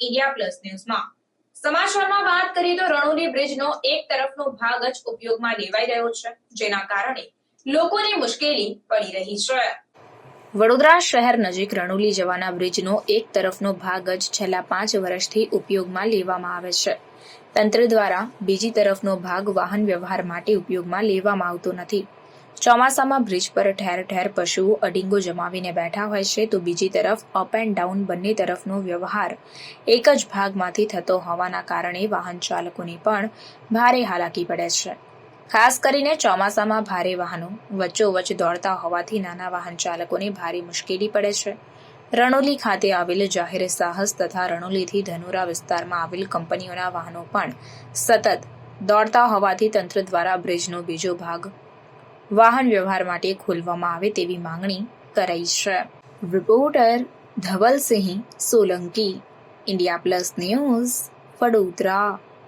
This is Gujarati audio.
ઇન્ડિયા પ્લસ ન્યૂઝમાં. સમાચારમાં વાત કરીએ તો રણોલી બ્રિજનો એક તરફનો ભાગ જ ઉપયોગમાં લેવાઈ રહ્યો છે, જેના કારણે લોકોને મુશ્કેલી પડી રહી છે. વડોદરા શહેર નજીક રણોલી જવાના બ્રિજનો એક તરફનો ભાગ જ છેલ્લા પાંચ વર્ષથી ઉપયોગમાં લેવામાં આવે છે. તંત્ર દ્વારા બીજી તરફનો ભાગ વાહન વ્યવહાર માટે ઉપયોગમાં લેવામાં આવતો નથી. ચોમાસામાં બ્રિજ પર ઠેર ઠેર પશુઓ અડીંગો જમાવીને બેઠા હોય છે, તો બીજી તરફ અપ એન્ડ ડાઉન બંને તરફનો વ્યવહાર એક જ ભાગમાંથી થતો હોવાના કારણે વાહન ચાલકોની પણ ભારે હાલાકી પડે છે. ખાસ કરીને ચોમાસામાં ભારે વાહનો વચ્ચોવચ્ચ દોડતા હોવાથી નાના વાહન ચાલકોને ભારે મુશ્કેલી પડે છે. રણોલી ખાતે આવેલ જાહેર સાહસ તથા રણોલીથી ધનુરા વિસ્તારમાં આવેલ કંપનીઓના વાહનો પણ સતત દોડતા હોવાથી તંત્ર દ્વારા બ્રિજનો બીજો ભાગ વાહન વ્યવહાર માટે ખોલવામાં આવે તેવી માંગણી કરાઈ છે. Reporter Dhavalsinh Solanki, India plus news, Vadodara.